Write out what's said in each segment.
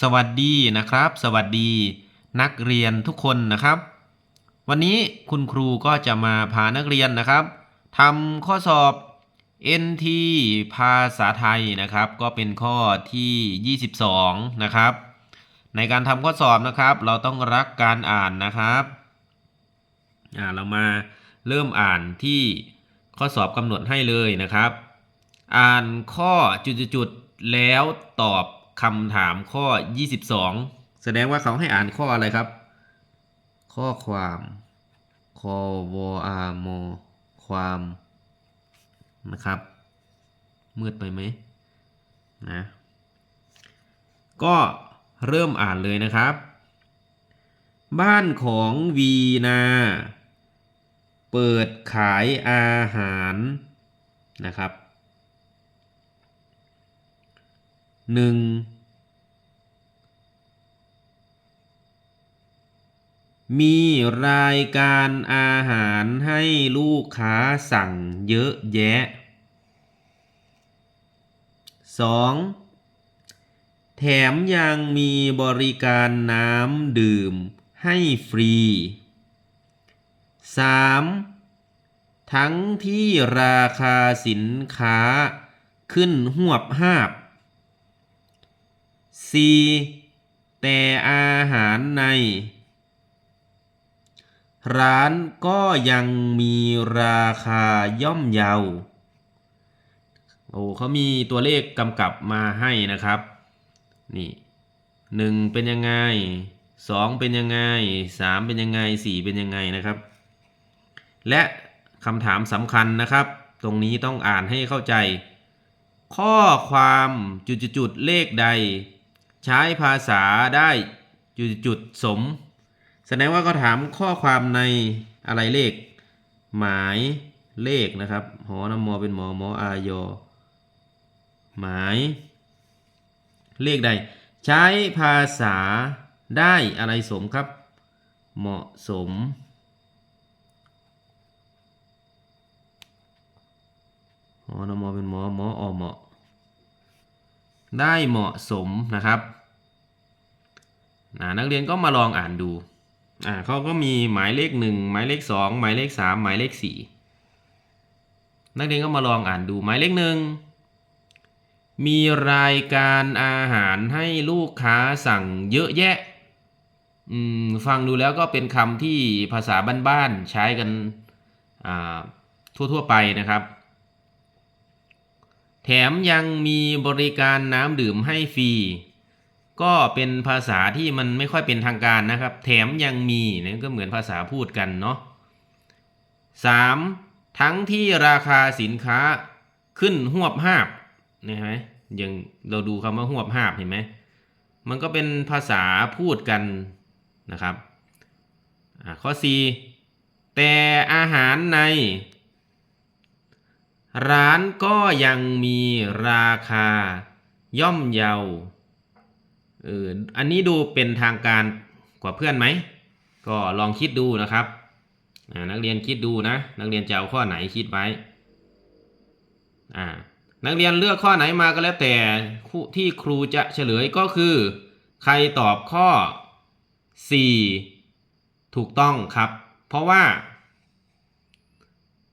สวัสดีนะครับ สวัสดีนักเรียนทุกคนนะครับ วันนี้คุณครูก็จะมาพานักเรียนนะครับทำข้อสอบ NT ภาษาไทยนะครับ ก็เป็นข้อที่ 22 นะครับ ในการทำข้อสอบนะครับ เราต้องรักการอ่านนะครับอ่าเรามาเริ่มอ่านที่ข้อสอบกำหนดให้เลยนะครับ อ่านข้อจุดๆๆแล้วตอบ คำถามข้อ 22 แสดงว่าเขาให้อ่านข้ออะไรครับ ข้อความคอวอาโมความนะครับ มืดไปไหมนะก็เริ่มอ่านเลยนะครับ บ้านของวีนา เปิดขายอาหารนะครับ หนึ่งมีรายการอาหารให้ลูกค้าสั่งเยอะแยะ 2. แถมยังมีบริการน้ำดื่มให้ฟรี 3. ทั้งที่ราคาสินค้าขึ้นหวบหาบ 4. แต่อาหารใน ร้านก็ยังมีราคาย่อมเยาโอ้เขามีตัวเลขกำกับมาให้นะครับ นี่หนึ่งเป็นยังไงสองเป็นยังไงสามเป็นยังไงสี่เป็นยังไงนะครับ และคำถามสำคัญนะครับ ตรงนี้ต้องอ่านให้เข้าใจ ข้อความจุดๆๆเลขใด ใช้ภาษาได้จุดๆสม แสดงว่าก็ถามข้อความในอะไรเลข หมายเลขนะครับหอนมอเป็นหมอหมออายอหมาย เลขใด ใช้ภาษาได้อะไรสมครับ เหมาะสม หอนมอเป็นหมอหมออเหมาะ ได้เหมาะสมนะครับ นักเรียนก็มาลองอ่านดูอ่าเขาก็มีหมายเลขหนึ่งหมายเลขสองหมายเลขสามหมายเลขสี่นักเรียนก็มาลองอ่านดูหมายเลขหนึ่งมีรายการอาหารให้ลูกค้าสั่งเยอะแยะอืมฟังดูแล้วก็เป็นคำที่ภาษาบ้านๆใช้กันอ่าทั่วๆไปนะครับ แถมยังมีบริการน้ำดื่มให้ฟรี ก็เป็นภาษาที่มันไม่ค่อยเป็นทางการนะครับ แถมยังมีนี่ก็เหมือนภาษาพูดกันเนาะ 3. ทั้งที่ราคาสินค้าขึ้นหวบหาบนี่เห็นไหมอย่างเราดูคำว่าหวบหาบเห็นไหมมันก็เป็นภาษาพูดกันนะครับอ่าข้อ 4 แต่อาหารใน ร้านก็ยังมีราคาย่อมเยา เอออันนี้ดูเป็นทางการกว่าเพื่อนไหม ก็ลองคิดดูนะครับ นักเรียนคิดดูนะ นักเรียนจะเอาข้อไหนคิดไว้อ่านักเรียนเลือกข้อไหนมาก็แล้วแต่ที่ครูจะเฉลยก็คือ ใครตอบข้อ 4 ถูกต้องครับ เพราะว่า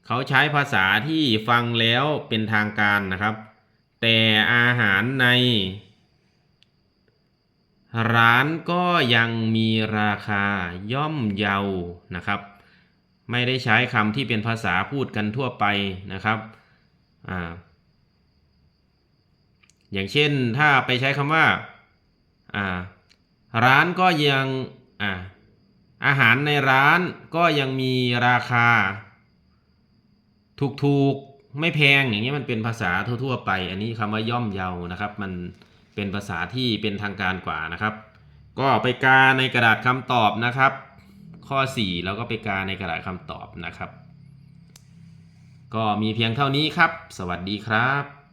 เขาใช้ภาษาที่ฟังแล้วเป็นทางการนะครับ แต่อาหารใน ร้านก็ยังมีราคาย่อมเยานะครับ ไม่ได้ใช้คำที่เป็นภาษาพูดกันทั่วไปนะครับอ่าอย่างเช่นถ้าไปใช้คำว่าอ่าร้านก็ยังอ่าอาหารในร้านก็ยังมีราคา ถูกๆ ไม่แพงอย่างนี้มันเป็นภาษาทั่วๆไป อันนี้คำว่าย่อมเยานะครับมัน เป็นภาษาที่เป็นทางการกว่านะครับ ก็ไปกาในกระดาษคำตอบนะครับ ข้อ 4 แล้วก็ไปกาในกระดาษคำตอบนะครับ ก็มีเพียงเท่านี้ครับ สวัสดีครับ